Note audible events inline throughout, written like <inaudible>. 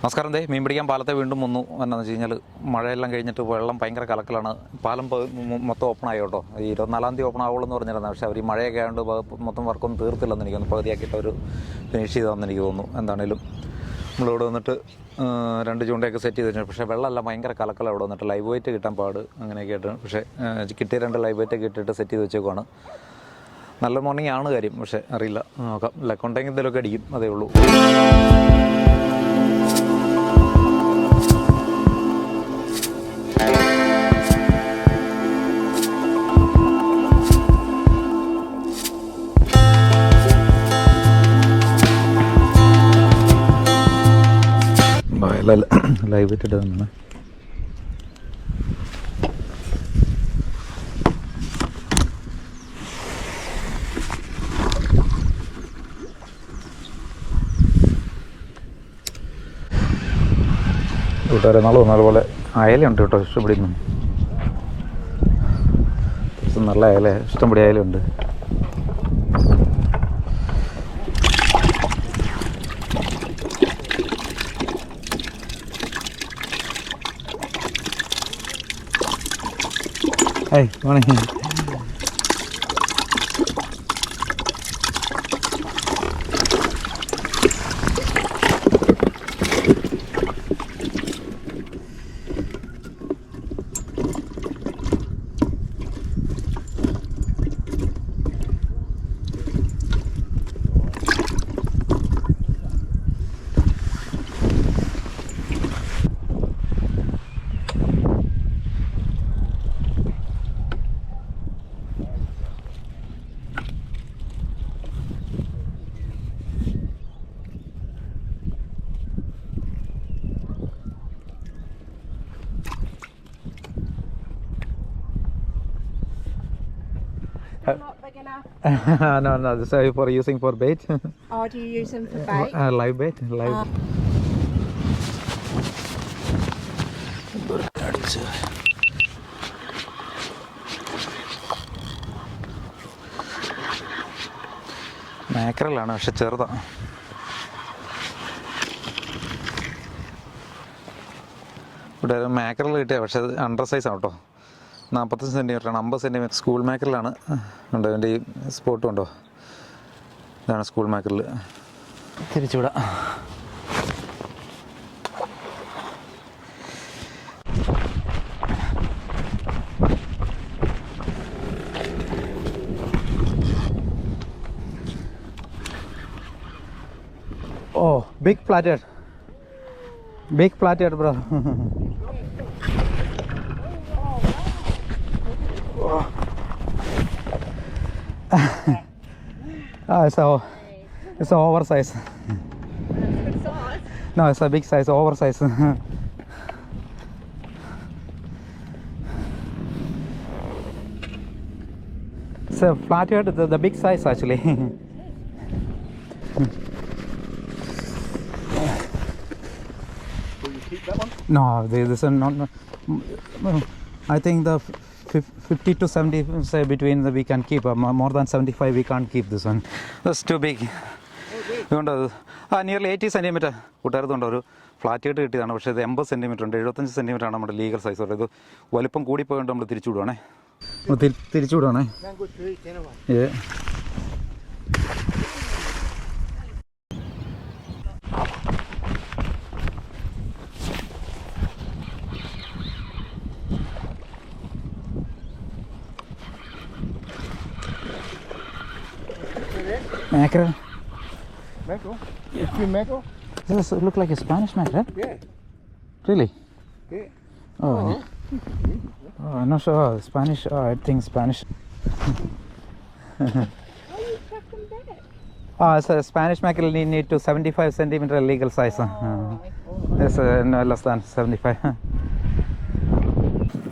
നമസ്കാരം ദേ മീൻ പിടിക്കാൻ പാലത്തെ വീണ്ടും വന്നു. എന്നാന്ന് വെച്ച് കഴിഞ്ഞാൽ മഴയെല്ലാം കഴിഞ്ഞിട്ട് വെള്ളം ഭയങ്കര കലക്കലാണ്. പാലം മൊത്തം ഓപ്പൺ ആയി കേട്ടോ. ഈ ഇരുപത്തിനാലാം തീയതി ഓപ്പൺ ആവുള്ളൂ എന്ന് പറഞ്ഞിരുന്നത്. പക്ഷേ അവർ മഴയൊക്കെ ആയതുകൊണ്ട് മൊത്തം വർക്കൊന്നും തീർത്തില്ലെന്ന് എനിക്ക് തോന്നുന്നു. പകുതിയാക്കിയിട്ട് അവർ ഫിനിഷ് ചെയ്തതെന്ന് എനിക്ക് തോന്നുന്നു. എന്താണേലും നമ്മളിവിടെ വന്നിട്ട് രണ്ട് ചൂണ്ടയൊക്കെ സെറ്റ് ചെയ്ത് പക്ഷേ വെള്ളമല്ല ഭയങ്കര കലക്കലാണ് ഇവിടെ വന്നിട്ട്. ലൈവ് വെയിറ്റ് കിട്ടാൻ പാട് അങ്ങനെയൊക്കെ ആയിട്ട്. പക്ഷേ കിട്ടിയ രണ്ട് ലൈവ് വെയിറ്റൊക്കെ ഇട്ടിട്ട് സെറ്റ് ചെയ്ത് വെച്ചേക്കുവാണ്. നല്ല മോർണിംഗ് ആണ് കാര്യം. പക്ഷേ അറിയില്ല. നോക്കാം. ലക്കുണ്ടെങ്കിൽ എന്തെങ്കിലുമൊക്കെ അടിക്കും. അതേ ഉള്ളൂ. ലൈവ് ഇട്ടിട്ട് തന്നെ കൂട്ടുകാരെ നാളെ വന്ന പോലെ അയലുണ്ട് കേട്ടോ ഇഷ്ടപ്പെടുന്നു നല്ല അയല ഇഷ്ടംപടി അയലുണ്ട് ഏയ് morning Not big enough. no, no, So for using for bait. Oh, do you use them for bait? uh, live bait, live. Uh. മാക്രലാണ് പക്ഷെ ചെറുതാ ഇവിടെ മാക്രൽ കിട്ടിയ പക്ഷെ അത് അണ്ടർ സൈസ് ആണ് കേട്ടോ നാൽപ്പത്തഞ്ച് സെന്റിമീറ്റർ ആണ് അമ്പത് സെന്റിമീറ്റർ സ്കൂൾ മേക്കറിലാണ് ഉണ്ട് എന്റെ ഈ സ്പോട്ടും ഉണ്ടോ ഇതാണ് സ്കൂൾ മേക്കറിൽ തിരിച്ചുവിടാം. ഓ big flat big flat bro. Ah, it's a, it's a oversize. No, it's a big size, oversize. <laughs> it's a flathead, the, the big size actually. <laughs> Will you keep that one? No, this is not. I think the 50 to 70 say between the we can keep. Uh, more than 75 we can't keep this one. That's too big. ഇതുകൊണ്ട് ആ nearly eighty centimetre കൂട്ടുകാരത്തുണ്ട് ഒരു flat ആയിട്ട് കിട്ടിയതാണ് പക്ഷേ ഇത് എൺപത് centimetre ഉണ്ട് എഴുപത്തഞ്ച് സെന്റിമീറ്റർ ആണ് നമ്മുടെ ലീഗൽ സൈസ് ഉള്ളത് ഇത് വലിപ്പം കൂടിപ്പോയിട്ട് നമ്മൾ തിരിച്ചു വിടുവാണേ തിരിച്ചു വിടുവാണേ. ഏ Mackerel. Mackerel? Yeah. Tree mackerel? Does this look like a Spanish mackerel? Yeah. Really? Yeah. Oh, oh I'm not sure. Oh, Spanish. Oh, I think Spanish. Why you chuck them back? Oh, so Spanish mackerel need, need to 75 centimeter legal size. Uh, it's uh, no less than 75.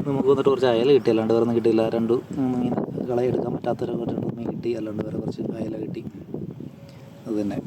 നമുക്ക് വന്നിട്ട് കുറച്ച് അയല കിട്ടി അല്ലാണ്ട് വേറെ ഒന്നും കിട്ടിയില്ല രണ്ട് മൂന്ന് മീൻ കളയെടുക്കാൻ പറ്റാത്തൊരു രണ്ട് മീൻ കിട്ടി അല്ലാണ്ട് വേറെ കുറച്ച് അയല കിട്ടി അത് തന്നെ.